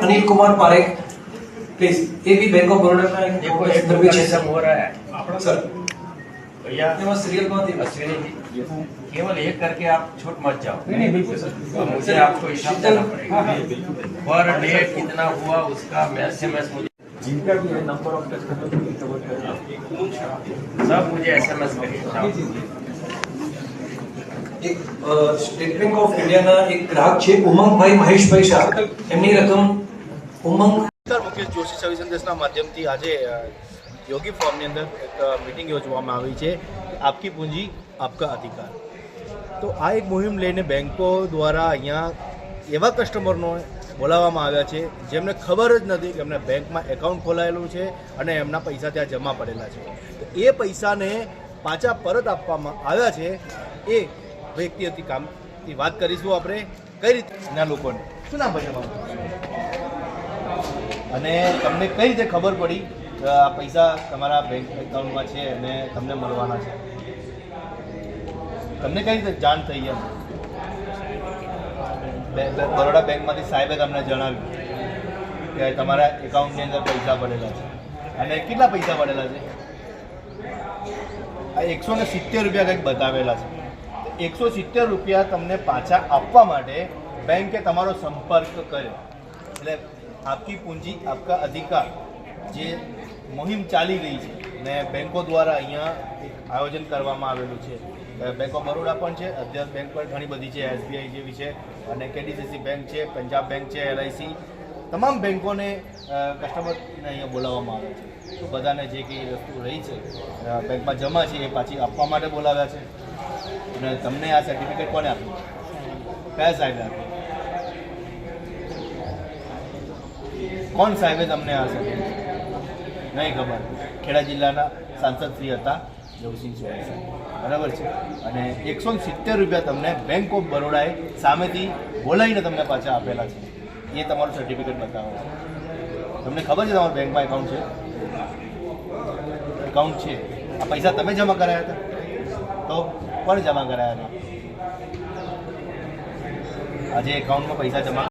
Anil Kumar Parekh. Please ये भी bank of का देखो हो रहा है। सर भैया सीरियल बहुत ही केवल एक करके आप छूट मत जाओ। नहीं नहीं बिल्कुल सर तो मुझे आपको पड़ेगा। पर कितना हुआ उसका मैसेज मुझे जिनका भी नंबर ऑफ़ कस्टमर सब मुझे एसएमएस करिए એક અ, સ્ટેટ બેંક ઓફ ઇન્ડિયાના એક ગ્રાહક છે ઉમંગભાઈ મહેશભાઈ શાહ એમની રકમ ઉમંગ નમસ્કાર મુકેશ જોશી સર્વિસ સંદેશના માધ્યમથી આજે અ, યોગી ફોર્મની અંદર એક અ, મિટિંગ યોજવામાં આવી છે આપકી પૂંજી આપકા અધિકાર તો આ એક મુહિમ લઈને બેંકો દ્વારા અહીંયા એવા કસ્ટમરનો બોલાવવામાં આવ્યા છે. જેમને ખબર જ નથી કે એમને બેંકમાં એકાઉન્ટ ખોલાયેલું છે અને એમના પૈસા ત્યાં જમા પડેલા છે. તો એ પૈસાને પાછા પરત આપવામાં આવ્યા છે. એ વ્યક્તિ હતી કામથી વાત કરીશું આપણે. કઈ રીતના લોકોને. શું નામ ભાઈ તમારું? અને તમને કઈ રીતે ખબર પડી? આ પૈસા તમારા બેંક એકાઉન્ટમાં છે અને તમને મળવાના છે? તમને કઈ રીતે જાણ થઈ બે- બરોડા બેંકમાંથી સાહેબે તમને જણાવ્યું કે તમારા એકાઉન્ટની અંદર પૈસા પડેલા છે. અને કેટલા પૈસા પડેલા છે? આ એકસો ને સિત્તેર રૂપિયા કંઈક બતાવેલા છે. એકસો સિત્તેર રૂપિયા તમને પાછા આપવા માટે બેંકે તમારો સંપર્ક કર્યો. એટલે આપકી પૂંજી, આપકા અધિકાર જે મુહિમ ચાલી રહી છે, ને બેંકો દ્વારા અહીંયા આયોજન કરવામાં આવેલું છે. બેંક ઓફ બરોડા પણ છે. અત્યારે બેંક પણ ઘણી બધી છે એસબીઆઈ જેવી છે અને કેડીસીસી બેંક છે પંજાબ બેંક છે એલઆઈસી તમામ બેંકોને કસ્ટમરને અહીંયા બોલાવવામાં આવે છે. તો બધાને જે કંઈ વસ્તુ રહી છે બેંકમાં જમા છે, એ પાછી આપવા માટે બોલાવ્યા છે. અને તમને આ સર્ટિફિકેટ કોને આપ્યું? કયા સાહેબે આપ્યું. કોણ સાહેબે તમને આ સર્ટિફિકેટ નહીં ખબર. ખેડા જિલ્લાના સાંસદ શ્રી હતા. જવસિંહ સાહેબ બરાબર છે? અને એકસો સિત્તેર રૂપિયા તમને બેંક ઓફ બરોડાએ સામેથી બોલાવીને તમને પાછા આપેલા છે. એ તમારું સર્ટિફિકેટ બતાવો છે. તમને ખબર છે તમારા બેંકમાં એકાઉન્ટ છે? એકાઉન્ટ છે. આ પૈસા તમે જમા કરાયા હતા? તો પણ જમા કરાયા હતા? આજે એકાઉન્ટમાં પૈસા જમા